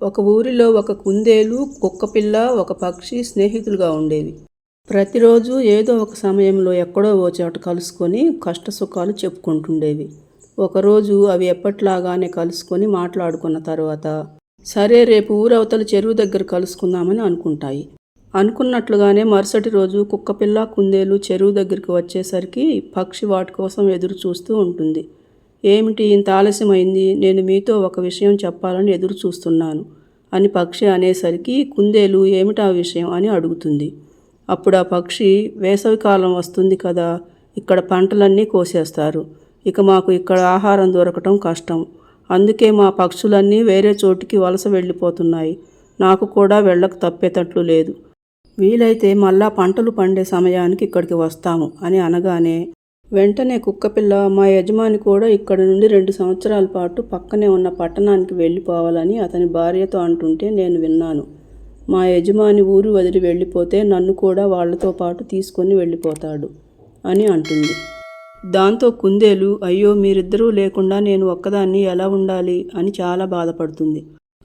ఒక ఊరిలో ఒక కుందేలు కుక్కపిల్ల ఒక పక్షి స్నేహితులుగా ఉండేవి. ప్రతిరోజు ఏదో ఒక సమయంలో ఎక్కడో ఓ చోట కలుసుకొని కష్టసుఖాలు చెప్పుకుంటుండేవి. ఒకరోజు అవి ఎప్పట్లాగానే కలుసుకొని మాట్లాడుకున్న తర్వాత సరే రేపు ఊరవతల చెరువు దగ్గర కలుసుకుందామని అనుకుంటాయి. అనుకున్నట్లుగానే మరుసటి రోజు కుక్కపిల్ల కుందేలు చెరువు దగ్గరికి వచ్చేసరికి పక్షి వాటి కోసం ఎదురు చూస్తూ ఉంటుంది. ఏమిటి ఇంత ఆలస్యమైంది? నేను మీతో ఒక విషయం చెప్పాలని ఎదురు చూస్తున్నాను అని పక్షి అనేసరికి కుందేలు ఏమిటా విషయం? అని అడుగుతుంది. అప్పుడు ఆ పక్షి వేసవికాలం వస్తుంది కదా ఇక్కడ పంటలన్నీ కోసేస్తారు. ఇక మాకు ఇక్కడ ఆహారం దొరకటం కష్టం. అందుకే మా పక్షులన్నీ వేరే చోటికి వలస వెళ్ళిపోతున్నాయి. నాకు కూడా వెళ్ళక తప్పేటట్లు లేదు. వీలైతే మళ్ళా పంటలు పండే సమయానికి ఇక్కడికి వస్తాము అని అనగానే వెంటనే కుక్కపిల్ల మా యజమాని కూడా ఇక్కడ నుండి రెండు సంవత్సరాల పాటు పక్కనే ఉన్న పట్టణానికి వెళ్ళిపోవాలని అతని భార్యతో అంటుంటే నేను విన్నాను. మా యజమాని ఊరు వదిలి వెళ్ళిపోతే నన్ను కూడా వాళ్ళతో పాటు తీసుకొని వెళ్ళిపోతాడు అని అంటుంది. దాంతో కుందేలు అయ్యో మీరిద్దరూ లేకుండా నేను ఒక్కదాన్ని ఎలా ఉండాలి? అని చాలా బాధపడుతుంది.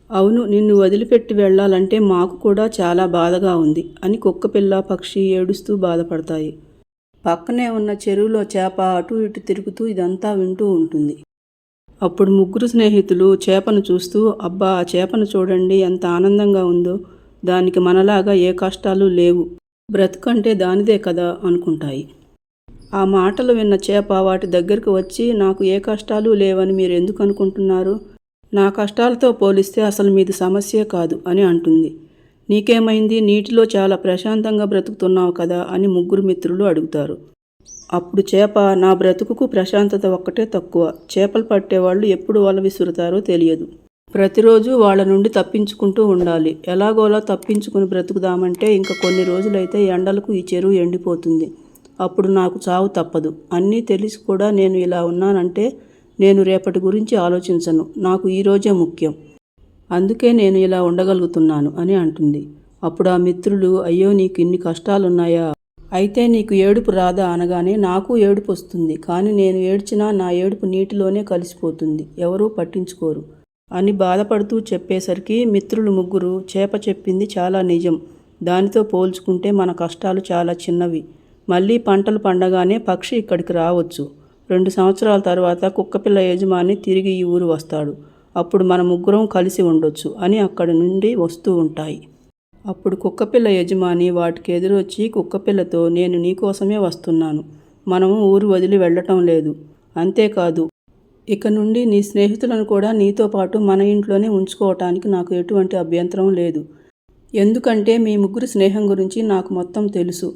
అవును నిన్ను వదిలిపెట్టి వెళ్ళాలంటే మాకు కూడా చాలా బాధగా ఉంది అని కుక్కపిల్ల పక్షి ఏడుస్తూ బాధపడతాయి. పక్కనే ఉన్న చెరువులో చేప అటు ఇటు తిరుగుతూ ఇదంతా వింటూ ఉంటుంది. అప్పుడు ముగ్గురు స్నేహితులు చేపను చూస్తూ అబ్బా ఆ చేపను చూడండి ఎంత ఆనందంగా ఉందో. దానికి మనలాగా ఏ కష్టాలు లేవు. బ్రతుకంటే దానిదే కదా అనుకుంటాయి. ఆ మాటలు విన్న చేప వాటి దగ్గరకు వచ్చి నాకు ఏ కష్టాలు లేవని మీరు ఎందుకు అనుకుంటున్నారు? నా కష్టాలతో పోలిస్తే అసలు మీది సమస్యే కాదు అని అంటుంది. నీకేమైంది? నీటిలో చాలా ప్రశాంతంగా బ్రతుకుతున్నావు కదా అని ముగ్గురు మిత్రులు అడుగుతారు. అప్పుడు చేప నా బ్రతుకుకు ప్రశాంతత ఒక్కటే తక్కువ. చేపలు పట్టేవాళ్ళు ఎప్పుడు వల విసురుతారో తెలియదు. ప్రతిరోజు వాళ్ళ నుండి తప్పించుకుంటూ ఉండాలి. ఎలాగోలా తప్పించుకుని బ్రతుకుదామంటే ఇంకా కొన్ని రోజులైతే ఎండలకు ఈ చెరువు ఎండిపోతుంది. అప్పుడు నాకు చావు తప్పదు. అన్నీ తెలిసి కూడా నేను ఇలా ఉన్నానంటే నేను రేపటి గురించి ఆలోచించను. నాకు ఈరోజే ముఖ్యం. అందుకే నేను ఇలా ఉండగలుగుతున్నాను అని అంటుంది. అప్పుడు ఆ మిత్రులు అయ్యో నీకు ఇన్ని కష్టాలున్నాయా? అయితే నీకు ఏడుపు రాదా? అనగానే నాకు ఏడుపు వస్తుంది కానీ నేను ఏడ్చినా నా ఏడుపు నీటిలోనే కలిసిపోతుంది ఎవరూ పట్టించుకోరు అని బాధపడుతూ చెప్పేసరికి మిత్రులు ముగ్గురు చేప చెప్పింది చాలా నిజం. దానితో పోల్చుకుంటే మన కష్టాలు చాలా చిన్నవి. మళ్ళీ పంటలు పండగానే పక్షి ఇక్కడికి రావచ్చు. రెండు సంవత్సరాల తర్వాత కుక్కపిల్ల యజమాని తిరిగి ఈ ఊరు వస్తాడు. అప్పుడు మన ముగ్గురం కలిసి ఉండొచ్చు అని అక్కడి నుండి వస్తూ ఉంటాయి. అప్పుడు కుక్కపిల్ల యజమాని వాటికి ఎదురొచ్చి కుక్కపిల్లతో నేను నీకోసమే వస్తున్నాను. మనము ఊరు వదిలి వెళ్ళటం లేదు. అంతేకాదు ఇక నుండి నీ స్నేహితులను కూడా నీతో పాటు మన ఇంట్లోనే ఉంచుకోవటానికి నాకు ఎటువంటి అభ్యంతరం లేదు. ఎందుకంటే మీ ముగ్గురు స్నేహం గురించి నాకు మొత్తం తెలుసు.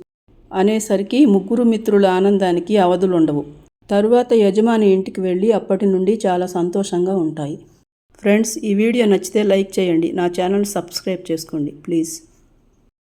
అనేసరికి ముగ్గురు మిత్రుల ఆనందానికి అవధులుండవు. తరువాత యజమాని ఇంటికి వెళ్ళి అప్పటి నుండి చాలా సంతోషంగా ఉంటాయి. ఫ్రెండ్స్ ఈ వీడియో నచ్చితే లైక్ చేయండి. నా ఛానల్ సబ్స్క్రైబ్ చేసుకోండి ప్లీజ్.